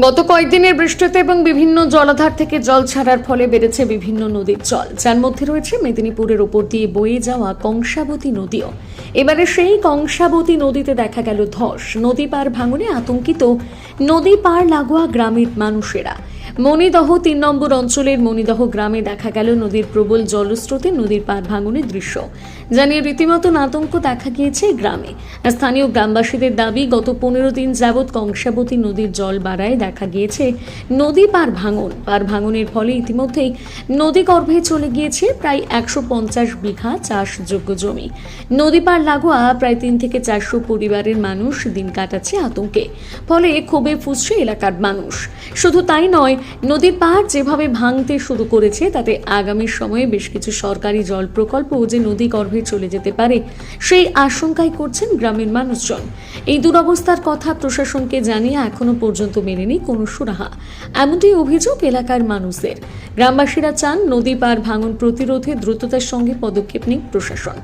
গত কয়েকদিনের বৃষ্টিতে এবং বিভিন্ন জলাধার থেকে জল ছাড়ার ফলে বেড়েছে বিভিন্ন নদীর জল। যার মধ্যে রয়েছে মেদিনীপুরের ওপর দিয়ে বয়ে যাওয়া কংসাবতী নদীও। এবারে সেই কংসাবতী নদীতে দেখা গেল ধস। নদী পার ভাঙনে আতঙ্কিত নদী পার লাগোয়া গ্রামের মানুষেরা। মণিদহ তিন নম্বর অঞ্চলের মণিদহ গ্রামে দেখা গেল নদীর প্রবল জলস্রোতে নদীর পার ভাঙনের দৃশ্য। জানিয়ে রীতিমতন আতঙ্ক দেখা গিয়েছে গ্রামে। স্থানীয় গ্রামবাসীদের দাবি, গত পনেরো দিন যাবৎ কংসাবতী নদীর জল বাড়ায় দেখা গিয়েছে নদী পার ভাঙন। পার ভাঙনের ফলে ইতিমধ্যেই নদী গর্ভে চলে গিয়েছে প্রায় একশো পঞ্চাশ বিঘা চাষযোগ্য জমি। নদী পার লাগোয়া প্রায় তিন থেকে চারশো পরিবারের মানুষ দিন কাটাচ্ছে আতঙ্কে। ফলে ক্ষোভে ফুসছে এলাকার মানুষ। শুধু তাই নয় নদীর পাড় যেভাবে ভাঙতে শুরু করেছে, তাতে আগামী সময়ে বেশ কিছু সরকারি জল প্রকল্প যে নদী গর্ভে চলে যেতে পারে, সেই আশঙ্কাই করছেন গ্রামের মানুষজন। এই দুরবস্থার কথা প্রশাসনকে জানিয়ে এখনও পর্যন্ত মেলেনি কোনো সুরাহা। এমনটাই অভিযোগ এলাকার মানুষদের। গ্রামবাসীরা চান নদী পার ভাঙন প্রতিরোধে দ্রুততার সঙ্গে পদক্ষেপ নিক প্রশাসন।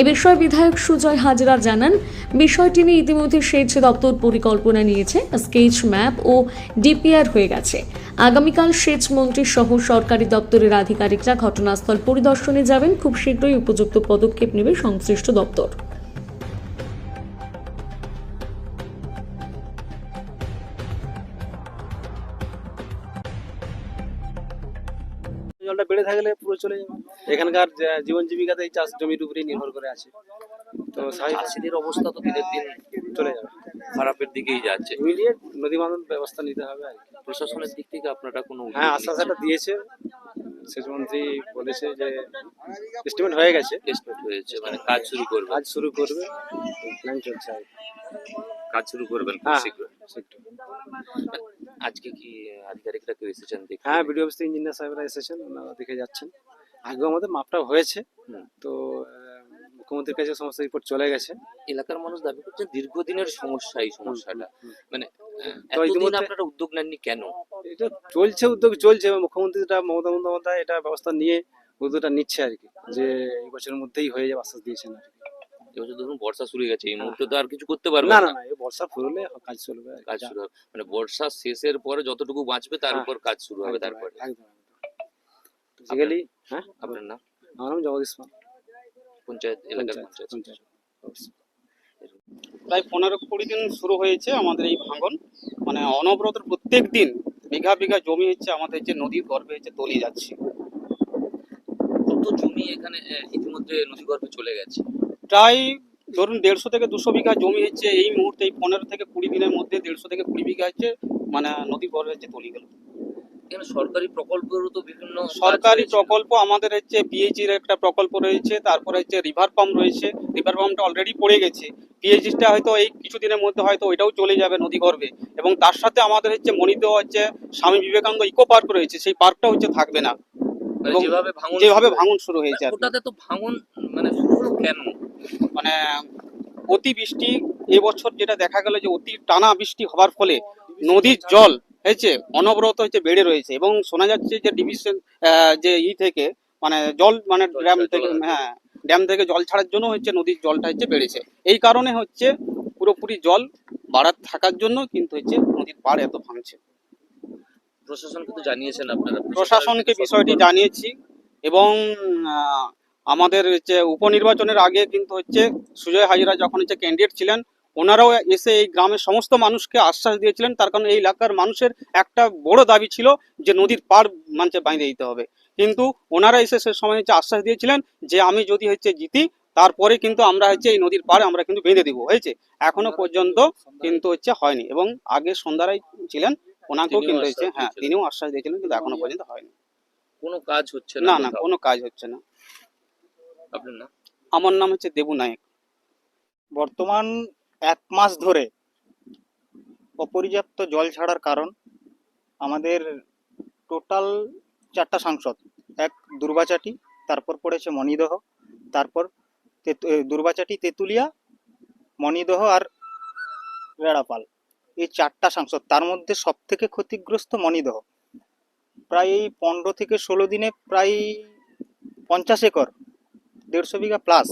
এ বিষয়ে বিধায়ক সুজয় হাজরা জানান, বিষয়টি নিয়ে ইতিমধ্যে সেচ দপ্তর পরিকল্পনা নিয়েছে, স্কেচ ম্যাপ ও ডিপিআর হয়ে গেছে। আগামীকাল সেচ মন্ত্রী সহ সরকারি দপ্তরের আধিকারিকরা ঘটনাস্থল পরিদর্শনে যাবেন। খুব শীঘ্রই উপযুক্ত পদক্ষেপ নেবে সংশ্লিষ্ট দপ্তর। জলটা বেড়ে থাকলে পুরো চলে যাবে। এখানকার জীবন জীবিকাতে এই চাষ জমির উপরেই নির্ভর করে আছে। তো চাষিদের অবস্থা তো দিনের দিন চলে যাবে। খারাপের দিকেই যাচ্ছে। মিলিয়ে নদী বাঁধন ব্যবস্থা নিতে হবে আর কি। প্রশাসনের দিক থেকে আপনারা কোনো হ্যাঁ আশ্বাস একটা দিয়েছে। সেচমন্ত্রী বলেছে যে এস্টিমেট হয়ে গেছে। এক্সপেক্ট হয়েছে মানে কাজ শুরু করবে। কাজ শুরু করবে। প্ল্যান চলছে আর কি। কাজ শুরু করবেন খুব হ্যাঁ শীঘ্রই। আজকে কি আধিকারিকরা কেউ এসেছেন দেখতে? হ্যাঁ বিডিও অফিস ইঞ্জিনিয়ার সাহেবরা এসেছেন ওনারা দেখে যাচ্ছেন। আগেও আমাদের মাপটা হয়েছে। হুম। তো আহ, মুখ্যমন্ত্রীর কাছে সমস্ত রিপোর্ট চলে গেছে। এলাকার মানুষ দাবি করছেন দীর্ঘদিনের সমস্যা এই সমস্যাটা। মানে এতদিন আপনারা উদ্যোগ নেননি কেন? এটা চলছে উদ্যোগ চলছে মুখ্যমন্ত্রীটা মমতা বন্দ্যোপাধ্যায় এটা ব্যবস্থা নিয়ে উদ্যোগটা নিচ্ছে আর কি যে এই বছরের মধ্যেই হয়ে যাবে আশ্বাস দিয়েছেন আর কি। এবছর ধরুন বর্ষা শুরু গেছে এই মুহূর্তে তো আর কিছু করতে পারবে না না। এই বর্ষা ফুরলে কাজ চলবে কাজ শুরু হবে। মানে বর্ষা শেষের পরে যতটুকু বাঁচবে তার হ্যাঁ। উপর কাজ শুরু হবে তারপরে। বেসিক্যালি হ্যাঁ? আপনার নাম? আমার নাম জগদীশ পঞ্চায়েত এলাকার পঞ্চায়েত। প্রায় পনেরো কুড়ি দিন শুরু হয়েছে আমাদের এই ভাঙন। মানে অনবরত প্রত্যেক দিন বিঘা বিঘা জমি হচ্ছে আমাদের যে নদীর গর্ভে হচ্ছে তলিয়ে যাচ্ছে। কত জমি এখানে ইতিমধ্যে ইতিমধ্যে নদীগর্ভে চলে গেছে? প্রায় ধরুন দেড়শো থেকে দুশো বিঘা জমি হচ্ছে এই মুহূর্তে এই পনেরো থেকে কুড়ি দিনের মধ্যে দেড়শো থেকে কুড়ি বিঘা হচ্ছে মানে নদীর গর্ভে হচ্ছে তলিয়ে গেল। সরকারি প্রকল্পেরও তো বিভিন্ন সরকারি প্রকল্প আমাদের হচ্ছে পিএইচির একটা প্রকল্প রয়েছে তারপরে হচ্ছে রিভার পাম্প রয়েছে রিভার পাম্পটা অলরেডি পড়ে গেছে। পিএইচিটা হয়তো এই কিছুদিনের মধ্যে হয়তো ওইটাও চলে যাবে নদী গর্ভে। এবং তার সাথে আমাদের হচ্ছে মনিতে হচ্ছে স্বামী বিবেকানন্দ ইকো পার্ক রয়েছে সেই পার্কটা হচ্ছে থাকবে না। মানে যেভাবে ভাঙন যেভাবে শুরু ভাঙন শুরু হয়েছে হয়েছে, ওটাতে তো ভাঙন মানে শুরু হলো কেন? মানে অতিবৃষ্টি এবছর যেটা দেখা গেল যে অতি টানা বৃষ্টি হওয়ার ফলে নদীর জল হয়েছে অনবরত হচ্ছে বেড়ে রয়েছে এবং শোনা যাচ্ছে যে ডিভিশন যে ই থেকে মানে জল মানে ড্যাম থেকে হ্যাঁ ড্যাম থেকে জল ছাড়ার জন্য হচ্ছে নদীর জলটা হচ্ছে বেড়েছে। এই কারণে হচ্ছে পুরোপুরি জল বাড়ার থাকার জন্য কিন্তু হচ্ছে নদীর পাড় এত ভাঙছে। প্রশাসনকে তো জানিয়েছেন আপনারা। প্রশাসনকে বিষয়টি জানিয়েছি এবং আমাদের হচ্ছে উপনির্বাচনের আগে কিন্তু হচ্ছে সুজয় হাজিরা যখন হচ্ছে ক্যান্ডিডেট ছিলেন ওনারাও এসে এই গ্রামের সমস্ত মানুষকে আশ্বাস দিয়েছিলেন তার কারণ এই এলাকার মানুষের একটা বড় দাবি ছিল যে নদীর পার মানছে বাঁধে দিতে হবে। কিন্তু ওনারা এসে সে সময় হচ্ছে আশ্বাস দিয়েছিলেন যে আমি যদি হচ্ছে জিতি তারপরে কিন্তু আমরা হচ্ছে এই নদীর পাড় আমরা কিন্তু বেঁধে দিব হয়েছে? এখনও পর্যন্ত কিন্তু হচ্ছে হয়নি এবং আগে সন্ধ্যারাই ছিলেন ওনাকেও কিন্তু হচ্ছে হ্যাঁ। তিনিও আশ্বাস দিয়েছিলেন কিন্তু এখনও পর্যন্ত হয়নি। কোনো কাজ হচ্ছে না না কোনো কাজ হচ্ছে না। আপনার না আমার নাম হচ্ছে দেবু নায়ক। বর্তমান এক মাস ধরে অপর্যাপ্ত জল ছাড়ার কারণ আমাদের টোটাল চারটা সাংসদ। এক দুর্বাচাটি, তারপর পড়েছে মণিদহ, তারপর দুর্বাচাটি তেঁতুলিয়া, মণিদহ আর রেড়াপাল। এই চারটা সাংসদ, তার মধ্যে সব থেকে ক্ষতিগ্রস্ত মণিদহ। প্রায় এই পনেরো থেকে ষোলো দিনে প্রায় পঞ্চাশ একর, দেড়শো বিঘা প্লাস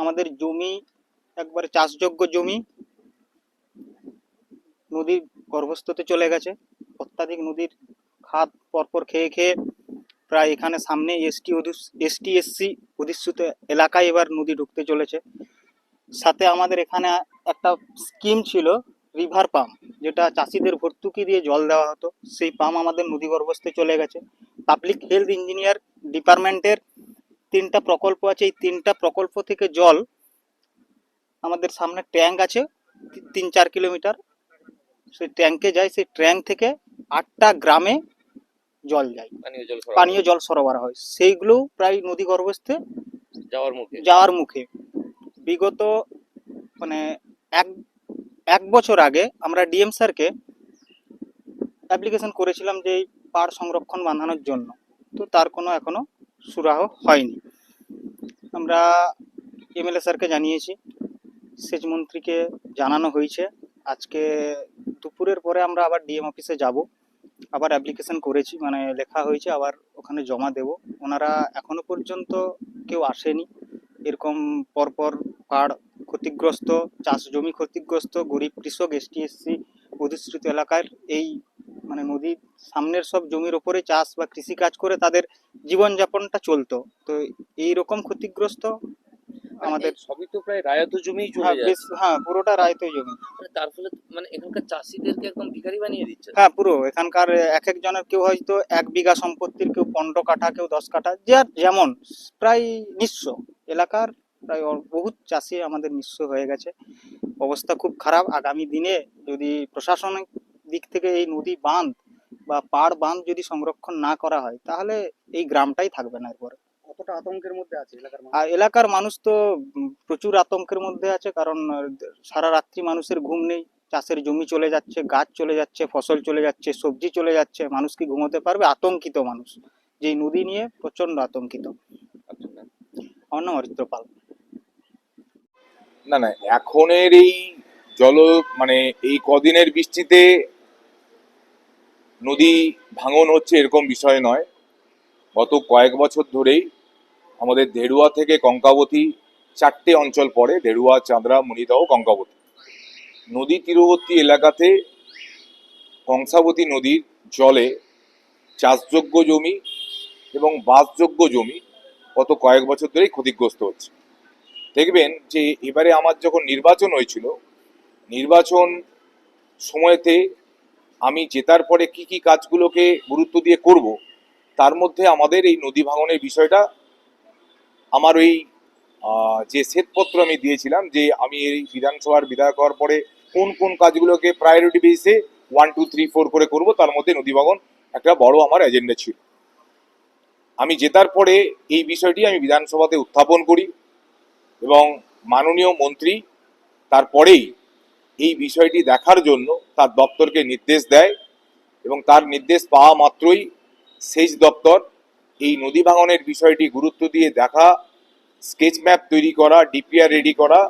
আমাদের জমি একবারে চাষযোগ্য জমি। নদীর গর্ভস্থতে চলে গেছে। অত্যাধিক নদীর খাদ পরপর খেয়ে খেয়ে প্রায় এখানে সামনে এসটি এসটি এসসি অধিষ্ঠিত এলাকায় এবার নদী ঢুকতে চলেছে। সাথে আমাদের এখানে একটা স্কিম ছিল রিভার পাম্প, যেটা চাষিদের ভর্তুকি দিয়ে জল দেওয়া হতো। সেই পাম্প আমাদের নদীগর্ভস্থে চলে গেছে। পাবলিক হেলথ ইঞ্জিনিয়ার ডিপার্টমেন্টের তিনটা প্রকল্প আছে। এই তিনটা প্রকল্প থেকে জল আমাদের সামনে ট্যাঙ্ক আছে তিন চার কিলোমিটার। সেই ট্যাঙ্কে যায় সেই ট্যাঙ্ক থেকে আটটা গ্রামে জল যায়। পানীয় জল সরবরাহ। পানীয় জল সরবরাহ হয়। সেইগুলো প্রায় নদী গর্ভস্থে যাওয়ার মুখে। যাওয়ার মুখে। বিগত মানে এক এক বছর আগে আমরা ডিএম স্যারকে অ্যাপ্লিকেশন করেছিলাম যে এই পাড় সংরক্ষণ বাঁধানোর জন্য। তো তার কোনো এখনও সুরাহ হয়নি। আমরা এমএলএ স্যারকে জানিয়েছি। সেচ মন্ত্রীকে জানানো হয়েছে। আজকে দুপুরের পরে আমরা আবার ডিএম অফিসে যাব। আবার অ্যাপ্লিকেশন করেছি মানে লেখা হয়েছে, আবার ওখানে জমা দেব। ওনারা এখনও পর্যন্ত কেউ আসেনি। এরকম পরপর পাড় ক্ষতিগ্রস্ত, চাষ জমি ক্ষতিগ্রস্ত, গরিব কৃষক এসটি এসসি অধিষ্ঠিত এলাকার এই মানে নদীর সামনের সব জমির ওপরে চাষ বা কৃষি কাজ করে তাদের জীবনযাপনটা চলতো। তো এই রকম ক্ষতিগ্রস্ত আমাদের সবই তো প্রায় রায়ত চলে হ্যাঁ হ্যাঁ পুরোটা রায়ত জমি। মানে তার ফলে মানে এখানকার চাষিদেরকে একদম ভিখারি বানিয়ে দিচ্ছে। হ্যাঁ পুরো। এখানকার এক একজনের কেউ হয়তো এক বিঘা সম্পত্তির কেউ পনেরো কাঠা কেউ দশ কাঠা যার যেমন প্রায় নিঃস্ব। এলাকার প্রায় বহুত চাষি আমাদের নিঃস্ব হয়ে গেছে। অবস্থা খুব খারাপ। আগামী দিনে যদি প্রশাসনিক দিক থেকে এই নদী বাঁধ বা পাড় বাঁধ যদি সংরক্ষণ না করা হয় তাহলে এই গ্রামটাই থাকবে না এরপরে। কতটা আতঙ্কের মধ্যে আছে এলাকার মানুষ? আর এলাকার মানুষ তো প্রচুর আতঙ্কের মধ্যে আছে কারণ সারা রাত্রি মানুষের ঘুম নেই। চাষের জমি চলে যাচ্ছে গাছ চলে যাচ্ছে ফসল চলে যাচ্ছে সবজি চলে যাচ্ছে মানুষ কি ঘুমোতে পারবে? আতঙ্কিত মানুষ। যে নদী নিয়ে প্রচণ্ড আতঙ্কিত। আমার নাম অরিত্র পাল। না না এখনের এই জল মানে এই কদিনের বৃষ্টিতে নদী ভাঙন হচ্ছে এরকম বিষয় নয়। গত কয়েক বছর ধরেই আমাদের দেড়ুয়া থেকে কঙ্কাবতী চারটে অঞ্চল পড়ে, দেড়ুয়া, চাঁদরা মণিদহ কঙ্কাবতী নদী তীরবর্তী এলাকাতে কংসাবতী নদীর জলে চাষযোগ্য জমি এবং বাসযোগ্য জমি গত কয়েক বছর ধরেই ক্ষতিগ্রস্ত হচ্ছে। দেখবেন যে এবারে আমার যখন নির্বাচন হয়েছিল, নির্বাচন সময়তে আমি জেতার পরে কি কি কাজগুলোকে গুরুত্ব দিয়ে করব, তার মধ্যে আমাদের এই নদী ভাঙনের বিষয়টা আমার ওই যে শ্বেতপত্র আমি দিয়েছিলাম, যে আমি এই বিধানসভার বিধায়ক হওয়ার পরে কোন কোন কাজগুলোকে প্রায়োরিটি বেসে ওয়ান টু থ্রি ফোর করে করব, তার মধ্যে নদী একটা বড় আমার এজেন্ডা ছিল। আমি জেতার পরে এই বিষয়টি আমি বিধানসভাতে উত্থাপন করি এবং মাননীয় মন্ত্রী তারপরেই এই বিষয়টি দেখার জন্য তার দপ্তরকে নির্দেশ দেয় এবং তার নির্দেশ পাওয়া মাত্রই সেচ দপ্তর এই নদী ভাঙনের বিষয়টি গুরুত্ব দিয়ে দেখা স্কেচ ম্যাপ তৈরি করা ডিপিআর রেডি করা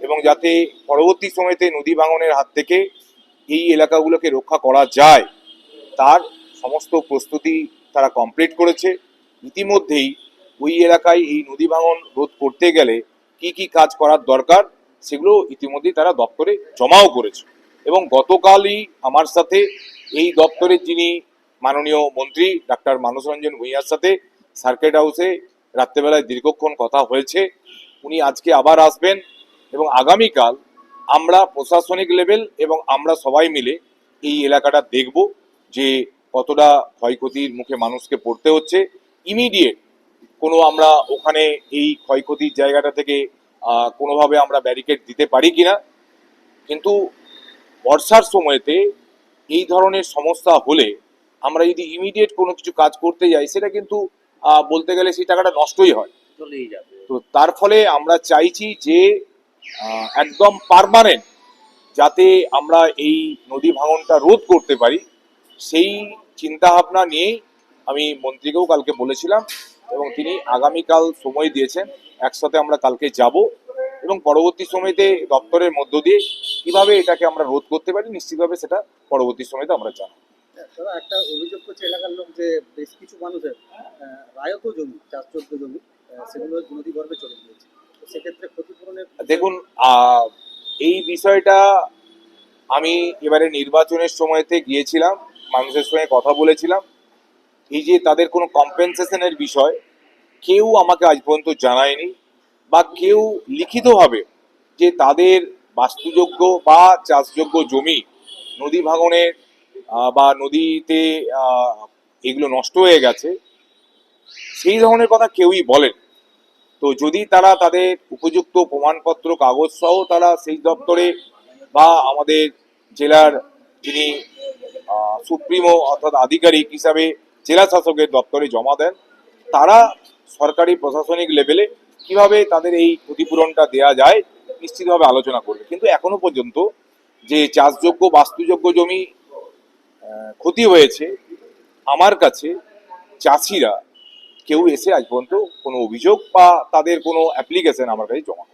এবং যাতে পরবর্তী সময়তে নদী ভাঙনের হাত থেকে এই এলাকাগুলোকে রক্ষা করা যায়। তার সমস্ত প্রস্তুতি তারা কমপ্লিট করেছে। ইতিমধ্যেই ওই এলাকায় এই নদী ভাঙন রোধ করতে গেলে কি কি কাজ করার দরকার সেগুলো ইতিমধ্যেই তারা দপ্তরে জমাও করেছে। এবং গতকালই আমার সাথে এই দপ্তরের যিনি মাননীয় মন্ত্রী ডাক্তার মানস রঞ্জন ভূঁইয়ার সাথে সার্কেট হাউসে রাত্রেবেলায় দীর্ঘক্ষণ কথা হয়েছে। উনি আজকে আবার আসবেন এবং আগামীকাল আমরা প্রশাসনিক লেভেল এবং আমরা সবাই মিলে এই এলাকাটা দেখব যে কতটা ক্ষয়ক্ষতির মুখে মানুষকে পড়তে হচ্ছে। ইমিডিয়েট কোনো আমরা ওখানে এই ক্ষয়ক্ষতির জায়গাটা থেকে কোনোভাবে আমরা ব্যারিকেড দিতে পারি কি না কিন্তু বর্ষার সময়তে এই ধরনের সমস্যা হলে আমরা যদি ইমিডিয়েট কোনো কিছু কাজ করতে যাই সেটা কিন্তু বলতে গেলে সেই টাকাটা নষ্টই হয়। চলেই যাবে। তো তার ফলে আমরা চাইছি যে একদম পারমানেন্ট যাতে আমরা এই নদী ভাঙনটা রোধ করতে পারি সেই চিন্তা ভাবনা নিয়েই আমি মন্ত্রীকেও কালকে বলেছিলাম এবং তিনি আগামীকাল সময় দিয়েছেন একসাথে আমরা কালকে যাব এবং পরবর্তী সময়তে দপ্তরের মধ্য দিয়ে কীভাবে এটাকে আমরা রোধ করতে পারি নিশ্চিতভাবে সেটা পরবর্তী সময়তে আমরা জানাব। দাদা, একটা অভিযোগ করছে এলাকার লোক যে বেশ কিছু মানুষের রায়ত জমি, চাষযোগ্য জমি সেগুলো নদী গর্ভে চলে গিয়েছে। সেক্ষেত্রে ক্ষতিপূরণের দেখুন এই বিষয়টা আমি এবারে নির্বাচনের সময়তে গিয়েছিলাম, মানুষের সঙ্গে কথা বলেছিলাম। এই যে তাদের কোনো কম্পেনসেশনের বিষয়, কেউ আমাকে আজ পর্যন্ত জানায়নি বা কেউ লিখিতভাবে যে তাদের বাস্তুযোগ্য বা চাষযোগ্য জমি নদী ভাঙনের বা নদীতে এগুলো নষ্ট হয়ে গেছে, সেই ধরনের কথা কেউই বলেন। তো যদি তারা তাদের উপযুক্ত প্রমাণপত্র কাগজ সহ তারা সেই দপ্তরে বা আমাদের জেলার যিনি সুপ্রিমো অর্থাৎ আধিকারিক হিসাবে জেলা শাসকের দপ্তরে জমা দেন, তারা সরকারি প্রশাসনিক লেভেলে কীভাবে তাদের এই ক্ষতিপূরণটা দেয়া যায়, নিশ্চিতভাবে আলোচনা করবে। কিন্তু এখনও পর্যন্ত যে চাষযোগ্য, বাস্তুযোগ্য জমি ক্ষতি হয়েছে। আমার কাছে চাষিরা কেউ এসে আজ পর্যন্ত কোনো অভিযোগ বা তাদের কোনো অ্যাপ্লিকেশন আমার কাছে জমা